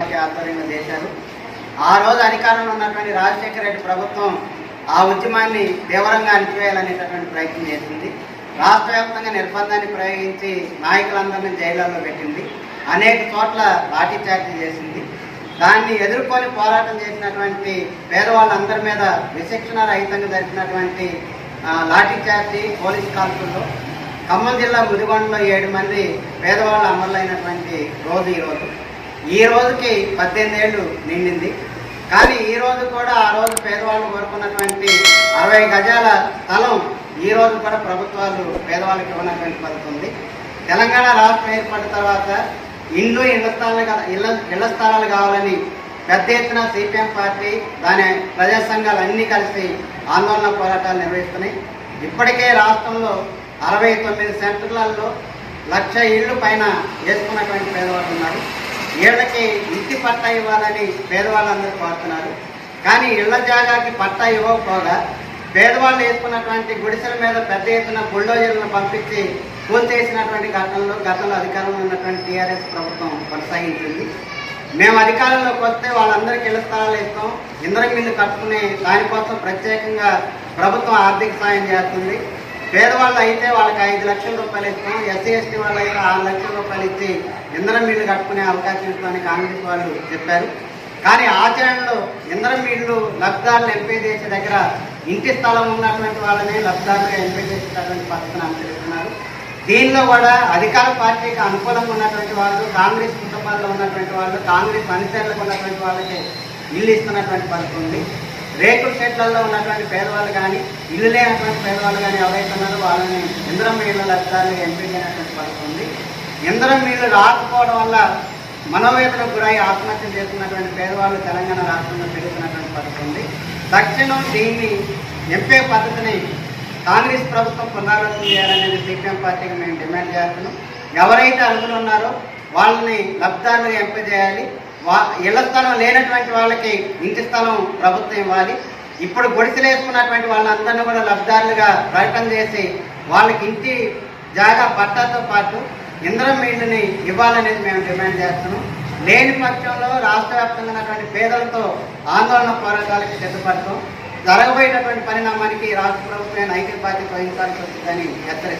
ఆధ్వర్యంగా చేశారు. ఆ రోజు అధికారంలో ఉన్నటువంటి రాజశేఖర రెడ్డి ప్రభుత్వం ఆ ఉద్యమాన్ని తీవ్రంగా అణిచివేయాలనేటటువంటి ప్రయత్నం చేసింది. రాష్ట్ర వ్యాప్తంగా నిర్బంధాన్ని ప్రయోగించి నాయకులందరినీ జైళ్ళలో పెట్టింది. అనేక చోట్ల లాఠీచార్జీ చేసింది. దాన్ని ఎదుర్కొని పోరాటం చేసినటువంటి పేదవాళ్ళందరి మీద విశిక్షణ రహితంగా జరిపినటువంటి లాఠీ లాఠీచార్జీ పోలీస్ కాల్పుల్లో ఖమ్మం జిల్లా ముదిగొండలో ఏడు మంది పేదవాళ్ళు అమరులైనటువంటి రోజు ఈరోజు ఈ రోజుకి పద్దెనిమిది ఏళ్ళు నిండింది. కానీ ఈ రోజు కూడా ఆ రోజు పేదవాళ్ళు కోరుకున్నటువంటి అరవై గజాల స్థలం ఈ రోజు కూడా ప్రభుత్వాలు పేదవాళ్ళకి ఇవ్వనటువంటి పద్ధతి ఉంది. తెలంగాణ రాష్ట్రం ఏర్పడిన తర్వాత ఇండ్లు ఇళ్ళ స్థలాలు ఇళ్ళ ఇళ్ళ స్థలాలు కావాలని పెద్ద ఎత్తున సిపిఎం పార్టీ దాని ప్రజా సంఘాలు అన్నీ కలిసి ఆందోళన పోరాటాలు నిర్వహిస్తున్నాయి. ఇప్పటికే రాష్ట్రంలో అరవై తొమ్మిది సెంటర్లలో లక్ష ఇళ్ళు పైన వేసుకున్నటువంటి పేదవాళ్ళు ఉన్నారు. వీళ్ళకి ఇంటి పట్టా ఇవ్వాలని పేదవాళ్ళందరూ కోరుతున్నారు. కానీ ఇళ్ళ జాగాకి పట్టా ఇవ్వకపోగా పేదవాళ్ళు వేసుకున్నటువంటి గుడిసెల మీద పెద్ద ఎత్తున బుల్డోజర్లను పంపించి కూల్చేసినటువంటి ఘటనలో గతంలో అధికారంలో ఉన్నటువంటి టీఆర్ఎస్ ప్రభుత్వం కొనసాగించింది. మేము అధికారంలోకి వస్తే వాళ్ళందరికీ ఇళ్ళ స్థలాలు ఇస్తాం. ఇంద్రం ఇల్లు కట్టుకునే దానికోసం ప్రత్యేకంగా ప్రభుత్వం ఆర్థిక సాయం చేస్తుంది. పేదవాళ్ళు అయితే వాళ్ళకి ఐదు లక్షల రూపాయలు ఇస్తాం ఎస్సీ ఎస్టీ వాళ్ళు అయితే ఆరు లక్షల రూపాయలు ఇచ్చి ఇంధనం మిల్లు కట్టుకునే అవకాశం ఇస్తామని కాంగ్రెస్ వాళ్ళు చెప్పారు. కానీ ఆచరణలో ఇంధనం మిల్లు లబ్ధాలను ఎంపీ చేసే దగ్గర ఇంటి స్థలం ఉన్నటువంటి వాళ్ళని లబ్ధాలుగా ఎంపీ చేసేటటువంటి పద్ధతిని అనుసరిస్తున్నారు దీనిలో కూడా అధికార పార్టీకి అనుకూలంగా ఉన్నటువంటి వాళ్ళు కాంగ్రెస్ కుటుంబాల్లో ఉన్నటువంటి వాళ్ళు కాంగ్రెస్ అనుచరులకు ఉన్నటువంటి వాళ్ళకి ఇల్లు ఇస్తున్నటువంటి పరిస్థితి ఉంది. రేకుల షెడ్లలో ఉన్నటువంటి పేదవాళ్ళు కానీ ఇల్లు లేనటువంటి పేదవాళ్ళు కానీ ఎవరైతే ఉన్నారో వాళ్ళని ఇంద్రం నీళ్ళ లబ్ధాలు ఎంపిక చేయనటువంటి పద్ధతి ఉంది ఇంద్రం నీళ్ళు రాకపోవడం వల్ల మనోవేదనకు గురై ఆత్మహత్య చేస్తున్నటువంటి పేదవాళ్ళు తెలంగాణ రాష్ట్రంలో పెరుగుతున్నటువంటి పద్ధతి ఉంది తక్షణం దీన్ని ఎంపే పద్ధతిని కాంగ్రెస్ ప్రభుత్వం పునరావృతం చేయాలనేది సిపిఎం పార్టీకి మేము డిమాండ్ చేస్తున్నాం. ఎవరైతే అర్హులు ఉన్నారో వాళ్ళని లబ్ధాలు ఎంపిక చేయాలి. వా ఇళ్ళ స్థలం లేనటువంటి వాళ్ళకి ఇంటి స్థలం ప్రభుత్వం ఇవ్వాలి. ఇప్పుడు గుడిసెలు వేసుకున్నటువంటి వాళ్ళందరినీ కూడా లబ్ధారులుగా ప్రకటన చేసి వాళ్ళకి ఇంటి జాగా పట్టాతో పాటు ఇంద్రం మీళ్ళని ఇవ్వాలనేది మేము డిమాండ్ చేస్తున్నాం. లేని పక్షంలో రాష్ట్ర వ్యాప్తంగా ఉన్నటువంటి పేదలతో ఆందోళన పోరాటాలకు సిద్ధపడతాం. జరగబోయేటటువంటి పరిణామానికి రాష్ట్ర ప్రభుత్వం ఐక్య బాధ్యత వహించాల్సి వస్తుందని హెచ్చరిస్తారు